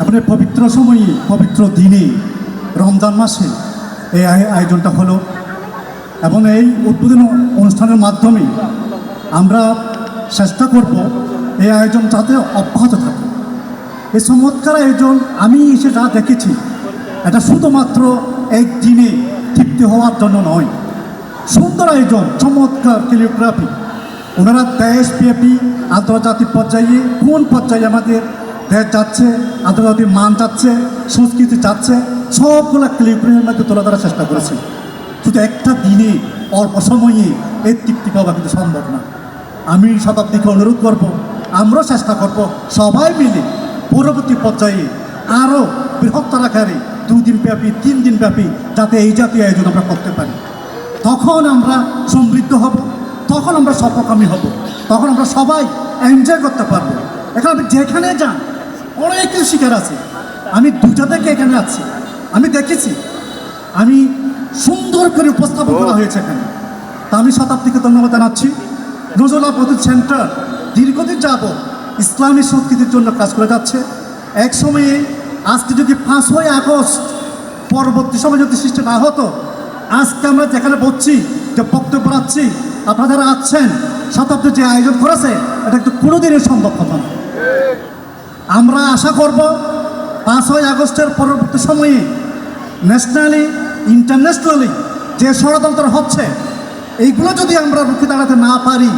আপনার পবিত্র সময়ে, পবিত্র দিনে, রমজান মাসে এই আয়োজনটা হলো। এবং এই উদ্বোধন অনুষ্ঠানের মাধ্যমে আমরা চেষ্টা করব এই আয়োজন যাতে অব্যাহত থাকে। এই চমৎকার আয়োজন আমি এসে যা দেখেছি, এটা শুধুমাত্র একদিনে তৃপ্তি হওয়ার জন্য নয়। সুন্দর আয়োজন চমৎকার ক্যালিওগ্রাফি ওনারা দেশব্যাপী আন্তর্জাতিক পর্যায়ে কোন পর্যায়ে আমাদের দেশ যাচ্ছে, আন্তর্জাতিক মান যাচ্ছে, সংস্কৃতি যাচ্ছে, সবগুলো ক্যালিওগ্রাফির মধ্যে তুলে ধরার চেষ্টা করেছে। শুধু একটা দিনে, অল্প সময়ে এই তৃপ্তি পাওয়া কিন্তু সম্ভব না। আমি শতাব্দীকে অনুরোধ করব, আমরাও চেষ্টা করব সবাই মিলে পরবর্তী পর্যায়ে আরও বৃহত্তর আকারে দুদিন ব্যাপী তিন দিন ব্যাপী যাতে এই জাতীয় আয়োজন আমরা করতে পারি। তখন আমরা সমৃদ্ধ হব, তখন আমরা সফলকামী হব, তখন আমরা সবাই এনজয় করতে পারব। এখন আপনি যেখানে যান, অনেক কিছু শিকার আছে। আমি দুটা থেকে এখানে আছি। আমি দেখেছি, আমি সুন্দর করে উপস্থাপন করা হয়েছে এখানে। তা আমি শতাব্দীকে ধন্যবাদ জানাচ্ছি। নজরুল্লাহ প্রদীপ সেন্টার দীর্ঘদিন যাব ইসলামী সংস্কৃতির জন্য কাজ করে যাচ্ছে। এক সময়ে আজকে যদি পাঁচই আগস্ট পরবর্তী সময় যদি সৃষ্টি না হতো আজকে আমরা যেখানে বলছি যে বক্তব্য রাখছি, আপনারা যারা আছেন, শতাব্দী যে আয়োজন করেছে, এটা কিন্তু কোনোদিনই সম্ভব হতো না। আমরা আশা করব, পাঁচই আগস্টের পরবর্তী সময়ে ন্যাশনালি ইন্টারন্যাশনালি যে ষড়যন্ত্র হচ্ছে, এইগুলো যদি আমরা রুখে দাঁড়াতে না পারি,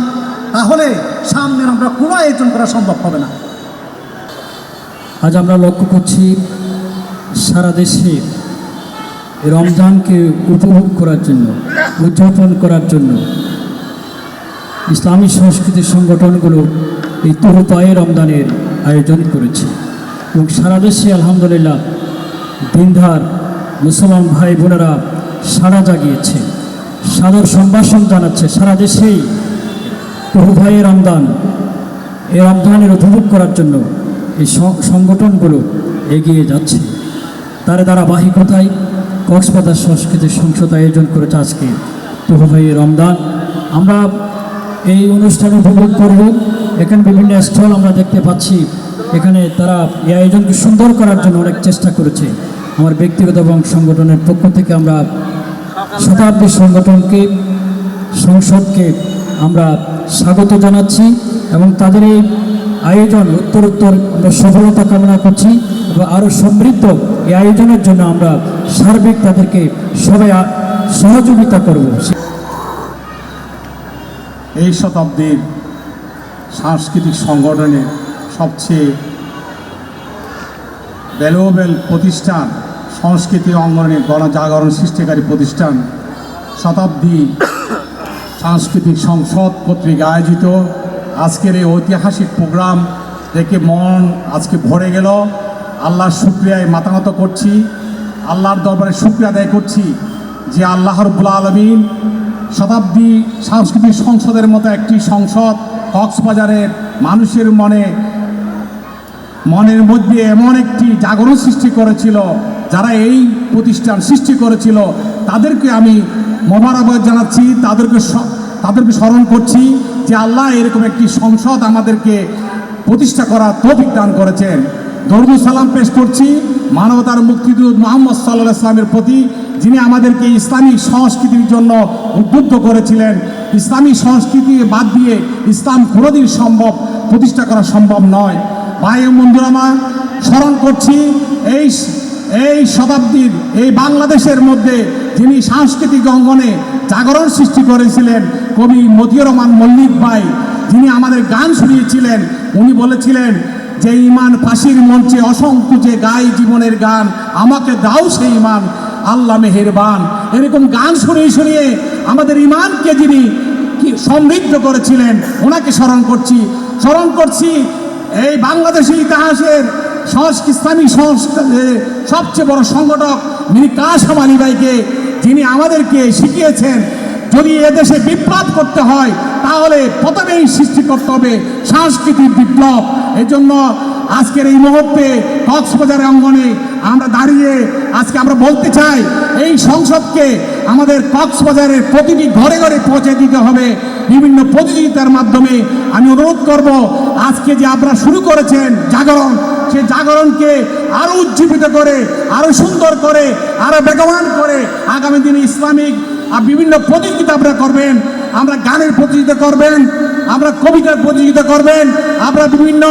তাহলে সামনে আমরা কোনো আয়োজন করা সম্ভব হবে না। আজ আমরা লক্ষ্য করছি সারা দেশে রমজানকে উপভোগ করার জন্য, উদযাপন করার জন্য ইসলামী সংস্কৃতির সংগঠনগুলো এই তরুপায়ে রমজানের আয়োজন করেছে। এবং সারা দেশে আলহামদুলিল্লাহ দিনধার মুসলমান ভাই বোনেরা সাড়া জাগিয়েছে, সাদর সম্ভাষণ জানাচ্ছে। সারা দেশেই তরুপায়ে রমদান এই রমজানের উপভোগ করার জন্য এই সংগঠনগুলো এগিয়ে যাচ্ছে। তারা তার ধারাবাহিকতায় কক্সবাজার সংস্কৃতি সংসদ আয়োজন করেছে আজকে। তহুভাই রমদান আমরা এই অনুষ্ঠান উপভোগ করব। এখানে বিভিন্ন স্থল আমরা দেখতে পাচ্ছি। এখানে তারা এই আয়োজনকে সুন্দর করার জন্য অনেক চেষ্টা করেছে। আমার ব্যক্তিগত এবং সংগঠনের পক্ষ থেকে আমরা শতাব্দী সংগঠনকে, সংসদকে আমরা স্বাগত জানাচ্ছি এবং তাদের এই আয়োজন, উত্তরোত্তর আমরা সফলতা কামনা করছি এবং আরও সমৃদ্ধ এই আয়োজনের জন্য আমরা সার্বিক তাদেরকে সবাই সহযোগিতা করব। এই শতাব্দীর সাংস্কৃতিক সংগঠনের সবচেয়ে ভ্যালুয়েবল প্রতিষ্ঠান, সংস্কৃতি অঙ্গনে গণজাগরণ সৃষ্টিকারী প্রতিষ্ঠান শতাব্দী সাংস্কৃতিক সংসদ কর্তৃক আয়োজিত আজকের এই ঐতিহাসিক প্রোগ্রাম দেখে মন আজকে ভরে গেল। আল্লাহর শুক্রিয়ায় মাতানত করছি। আল্লাহর দরবারে শুক্রিয়া আদায় করছি যে আল্লাহ রব্বুল আলমিন শতাব্দী সাংস্কৃতিক সংসদের মতো একটি সংসদ কক্সবাজারের মানুষের মনে, মনের মধ্যে এমন একটি জাগরণ সৃষ্টি করেছিল, যারা এই প্রতিষ্ঠান সৃষ্টি করেছিল। তাদেরকে আমি মোবারকবাদ জানাচ্ছি, তাদেরকে তাদেরকে স্মরণ করছি যে আল্লাহ এরকম একটি সংসদ আমাদেরকে প্রতিষ্ঠা করার তৌফিক দান করেছেন। ধর্ম সালাম পেশ করছি মানবতার মুক্তিদূত মোহাম্মদ সাল্লাহ ইসলামের প্রতি, যিনি আমাদেরকে ইসলামী সংস্কৃতির জন্য উদ্বুদ্ধ করেছিলেন। ইসলামী সংস্কৃতি বাদ দিয়ে ইসলাম কোনোদিন সম্ভব, প্রতিষ্ঠা করা সম্ভব নয়। ভাই ও বন্ধুরামা স্মরণ করছি এই এই শতাব্দীর, এই বাংলাদেশের মধ্যে যিনি সাংস্কৃতিক অঙ্গনে জাগরণ সৃষ্টি করেছিলেন কবি মতিউর রহমান মল্লিক ভাই, যিনি আমাদের গান শুনিয়েছিলেন, উনি বলেছিলেন যে ইমান ফাঁসির মঞ্চে যে গাই জীবনের গান, আমাকে দাও সেই ইমান, আল্লাহ মেহেরবান। এরকম গান শুনিয়ে শুনিয়ে আমাদের ইমানকে যিনি সমৃদ্ধ করেছিলেন, ওনাকে স্মরণ করছি। স্মরণ করছি এই বাংলাদেশি ইতিহাসের ইসলামী সবচেয়ে বড় সংগঠক যিনি কাশাম আলী ভাইকে, যিনি আমাদেরকে শিখিয়েছেন যদি এদেশে বিপ্লব করতে হয়, তাহলে প্রথমেই সৃষ্টি করতে হবে সাংস্কৃতিক বিপ্লব। এজন্য আজকের এই মুহূর্তে কক্সবাজার অঙ্গনে আমরা দাঁড়িয়ে আজকে আমরা বলতে চাই, এই সংসদকে আমাদের কক্সবাজারের প্রতিটি ঘরে ঘরে পৌঁছে দিতে হবে। বিভিন্ন প্রতিযোগিতার মাধ্যমে আমি অনুরোধ করব, আজকে যে আপনারা শুরু করেছেন জাগরণ সেই জাগরণকে আরও উজ্জীবিত করে আরও সুন্দর করে আরও বেগবান করে আগামী দিনে ইসলামিক আর বিভিন্ন প্রতিযোগিতা আপনারা করবেন। আমরা গানের প্রতিযোগিতা করবেন, আমরা কবিতার প্রতিযোগিতা করবেন, আমরা বিভিন্ন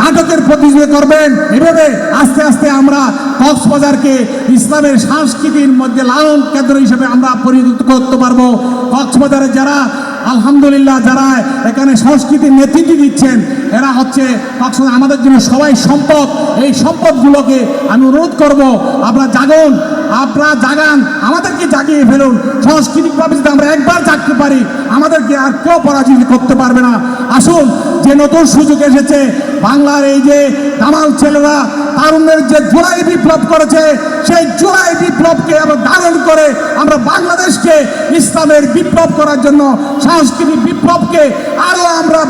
নাটকের প্রতিযোগিতা করবেন। এভাবে আস্তে আস্তে আমরা কক্সবাজারকে ইসলামের সংস্কৃতির মধ্যে লালন কেন্দ্র হিসেবে আমরা পরিণত করতে পারব। কক্সবাজারে যারা আলহামদুলিল্লাহ যারা এখানে সংস্কৃতির নেতৃত্ব দিচ্ছেন, এরা হচ্ছে আমাদের জন্য সবাই সম্পদ। এই সম্পদগুলোকে আমি অনুরোধ করব, আপনারা জাগুন, আপনারা জাগান, আমাদেরকে জাগিয়ে ফেলুন। সাংস্কৃতিকভাবে যদি আমরা একবার জাগতে পারি, আমাদেরকে আর কেউ পরাজিত করতে পারবে না। আসুন, যে নতুন সুযোগ এসেছে বাংলার এই যে দামাল ছেলেরা তারুণ্যের যে জুলাই বিপ্লব করেছে, সেই জুলাই বিপ্লবকে আমরা ধারণ করে আমরা বাংলাদেশকে ইসলামের বিপ্লব করার জন্য, সাংস্কৃতিক বিপ্লবকে আরও আমরা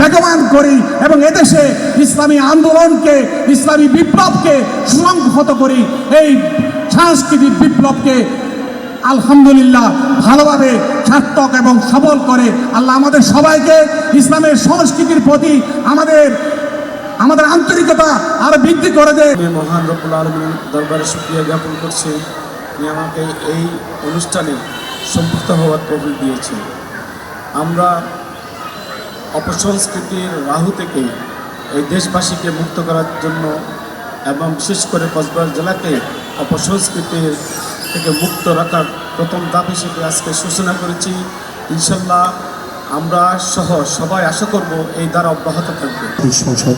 বেগবান করি এবং এদেশে ইসলামী আন্দোলনকে, ইসলামী বিপ্লবকে সুসংহত করি। এই সাংস্কৃতিক বিপ্লবকে আলহামদুলিল্লাহ ভালোভাবে সার্থক এবং সবল করে আল্লাহ আমাদের সবাইকে ইসলামের সংস্কৃতির প্রতি আমাদের আমাদের আন্তরিকতা আরও বৃদ্ধি করে দেয়। আমি মহান রব্বুল আলমীর দরবারে শুক্রিয়া জ্ঞাপন করছি। তিনি আমাকে এই অনুষ্ঠানে সম্পৃক্ত হওয়ার তহবিল দিয়েছে আমরা অপসংস্কৃতির রাহু থেকে এই দেশবাসীকে মুক্ত করার জন্য এবং বিশেষ করে কক্সবাজার জেলাকে অপসংস্কৃতির থেকে মুক্ত রাখার প্রথম ধাপ হিসেবে আজকে সূচনা করেছি। ইনশাল্লাহ আমরা সহ সবাই আশা করব এই দ্বারা অব্যাহত থাকবে। সংসদ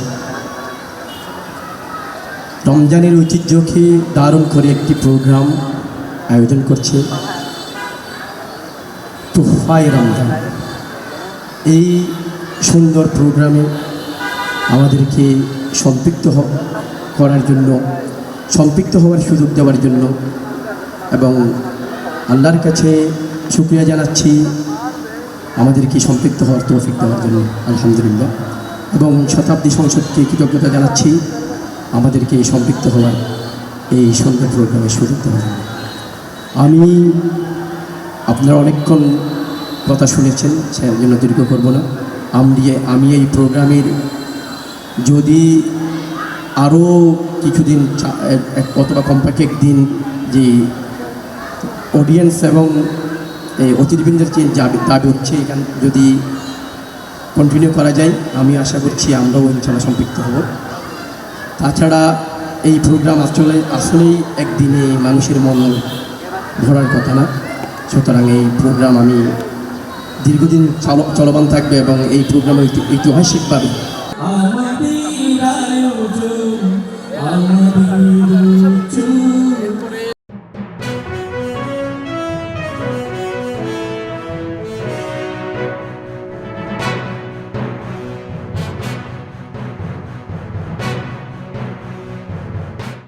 রমজানের ঐতিহ্যকে দারুণ করে একটি প্রোগ্রাম আয়োজন করছে তুফাই রমজান। এই সুন্দর প্রোগ্রামে আমাদেরকে সম্পৃক্ত করার জন্য, সম্পৃক্ত হওয়ার সুযোগ দেওয়ার জন্য এবং আল্লাহর কাছে শুক্রিয়া জানাচ্ছি আমাদেরকে সম্পৃক্ত হওয়ার তৌফিক দেওয়ার জন্য, আলহামদুলিল্লাহ। এবং শতাব্দী সংসদকে কৃতজ্ঞতা জানাচ্ছি আমাদেরকে এই সম্পৃক্ত হওয়ার এই সুন্দর প্রোগ্রামে সুযোগ জন্য আমি আপনারা অনেকক্ষণ কথা শুনেছেন, সে জন্য দীর্ঘ করব না। আমি আমি এই প্রোগ্রামের যদি আরও কিছুদিন অথবা কমপক্ষে একদিন যে অডিয়েন্স এবং এই অতিথিবৃন্দের যে দাবি হচ্ছে এখান যদি কন্টিনিউ করা যায়, আমি আশা করছি আমরাও ইনশাল্লাহ সম্পৃক্ত হব। তাছাড়া এই প্রোগ্রাম আসলে, আসলেই একদিনে মানুষের মন ভরার কথা না। সুতরাং এই প্রোগ্রাম আমি দীর্ঘদিন চল- চলমান থাকবে এবং এই প্রোগ্রাম ঐতিহাসিকভাবে